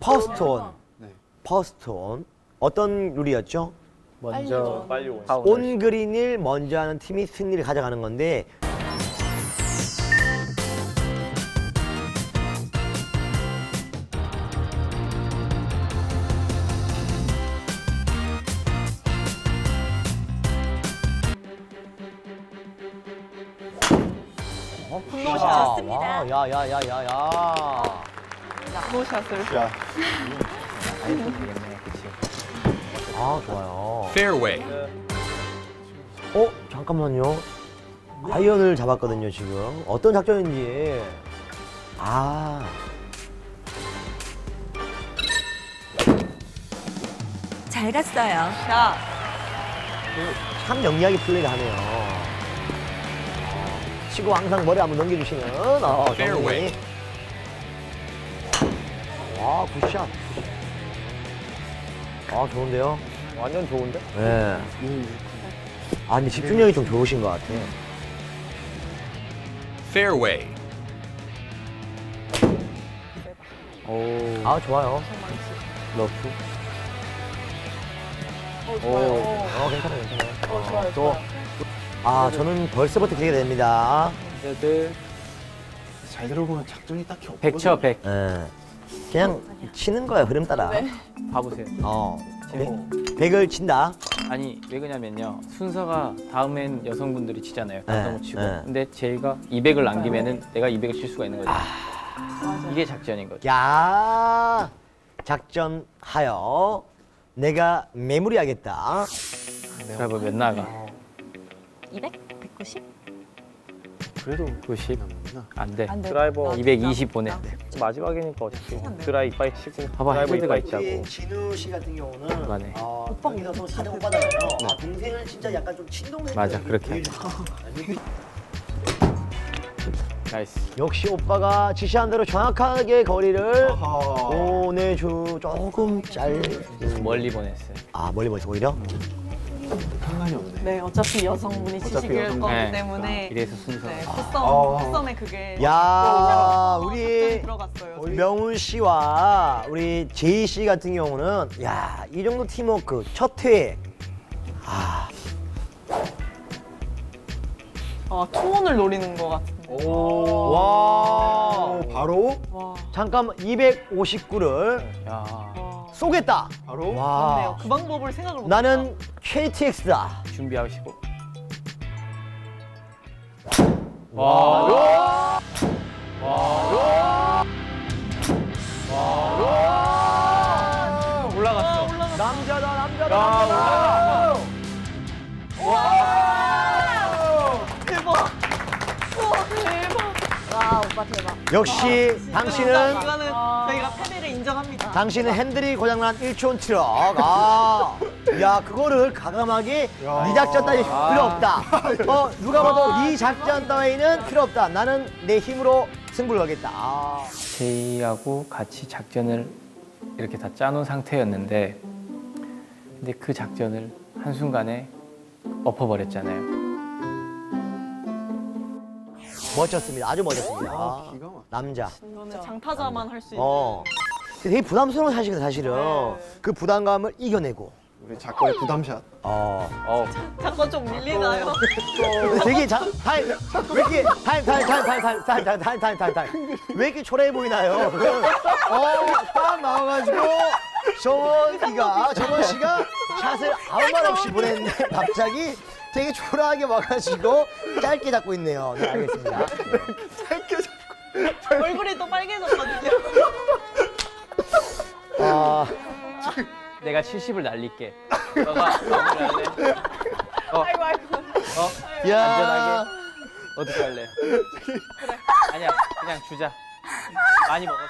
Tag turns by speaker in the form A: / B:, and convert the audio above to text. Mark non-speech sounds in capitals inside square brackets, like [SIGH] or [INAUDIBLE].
A: 퍼스트온.
B: 네.
A: 퍼스트온. 어떤 룰이었죠?
C: 먼저
D: 빨리 온.
A: 그린을 먼저 하는 팀이 승리를 가져가는 건데 어,
E: 좋습니다.
A: 야야야야야.
E: 노샷을.
B: 야.
A: 아 좋아요.
F: Fairway.
A: 어 잠깐만요. 아이언을 잡았거든요 지금. 어떤 작전인지. 아.
E: 잘 갔어요.
G: 야,
A: 참 영리하게 플레이를 하네요. 치고 항상 머리 한번 넘겨주시는 어,
F: Fairway.
A: 정리. 와 굿샷. 아 좋은데요?
D: 완전 좋은데?
A: 네. 아 근데 집중력이 좀 좋으신 것 같아요.
F: Fairway.
C: 오,
A: 아 좋아요.
C: 러프.
G: 어, 좋아요. 어,
A: 어 괜찮아요 괜찮아요.
G: 어, 좋아요,
A: 또.
G: 좋아요.
A: 아 저는 벌써부터 기대가 됩니다.
C: 애들
B: 잘 들어보면 작전이 딱히 없거든요.
C: 100쳐 100.
A: 예. 그냥 치는 거야 흐름 따라.
G: 네.
C: 봐보세요.
A: 어.
C: 제목.
A: 백을 친다.
C: 아니 왜 그러냐면요 순서가 다음엔 여성분들이 치잖아요 남성을 치고
A: 네.
C: 근데 제가 200을 남기면은 내가 200을 칠 수가 있는 거죠 이게 작전인 거죠
A: 야 작전하여 내가 매무리하겠다.
C: 드라이버 몇 나가
E: 200? 190?
B: 그래도
C: 90
B: 남구나.
C: 안돼
G: 안 돼.
D: 드라이버
C: 220 보내
D: 마지막이니까 어차피 드라이 이빨 치고
C: 봐봐,
D: 이빨
C: 있다고.
D: 치고
A: 진우 씨 같은 경우는
C: 그만해.
A: 어, 오빠 믿어서 사정 오빠잖아요. 아, 동생은 진짜 약간 좀 친동생.
C: 맞아, 그렇게 [LAUGHS] 나이스
A: 역시 오빠가 지시한 대로 정확하게 거리를
B: 아하.
A: 보내주 조금 짧.
C: 멀리 보냈어요
A: 아 멀리 멀리 오히려.
B: 상관이 없네.
G: 네, 어차피 여성분이 치시길
B: 여성분.
G: 거기
C: 네.
G: 때문에
C: 이래서 순서
G: 네,
B: 아.
G: 코썸, 코썸에 그게
A: 야
G: 어,
A: 우리
G: 들어갔어요.
A: 명훈 씨와 우리 제이 씨 같은 경우는 야 이 정도 팀워크 첫 회. 아
G: 아, 투혼을 노리는 것 같은데.
A: 와.
B: 어, 바로
G: 와,
A: 잠깐만 259를
C: 야
G: 와.
A: 쏘겠다.
B: 바로
G: 좋네요.
A: 와.
G: 그 방법을 생각을 못
A: 나는 KTX다.
C: 준비하시고 와 올라갔어
A: 남자다 남자다 남자다.
G: 대박. 우와, 대박.
E: 와, 오빠 대박.
A: 역시 당신은
G: 이거는 저희가 패배를 인정합니다.
A: 당신은 핸들이 고장난 1촌 트럭. 아, 야 그거를 가감하게
B: 야.
A: 이 작전 따위 필요 없다. 어 누가 봐도 이 작전 따위는 필요 없다. 나는 내 힘으로 승부를 하겠다. 아.
C: 제이하고 같이 작전을 이렇게 다 짜놓은 상태였는데 근데 그 작전을 한순간에 엎어버렸잖아요
A: 멋졌습니다. 아주 멋졌습니다.
B: 아.
A: 남자.
G: 장타자만 할 수 있는.
A: 어. 되게 부담스러운 사실이거든 사실은.
G: 네.
A: 그 부담감을 이겨내고.
B: 우리 작가의 부담샷.
A: 어.
C: 어
G: 잠깐 좀 밀리나요?
A: 근데 되게 자, 타임 왜 이렇게 타임 타임 타임 타임 타임 타임 타임 타임 타임 타임 타임 왜 이렇게 초라해 보이나요? 어 딱 나와가지고 정원이가 정원 씨가 샷을 아무 말 없이 보냈는데 갑자기 되게 초라하게 와가지고 짧게 잡고 있네요. 네 알겠습니다.
G: 얼굴이 또 빨개졌거든요.
A: 아
C: 내가 70을 날릴게 너가 마무리 할래? 어,
G: 아이고, 아이고.
C: 어?
A: 야.
C: 안전하게 어떻게 할래? 아니야 그냥 주자 많이 먹었어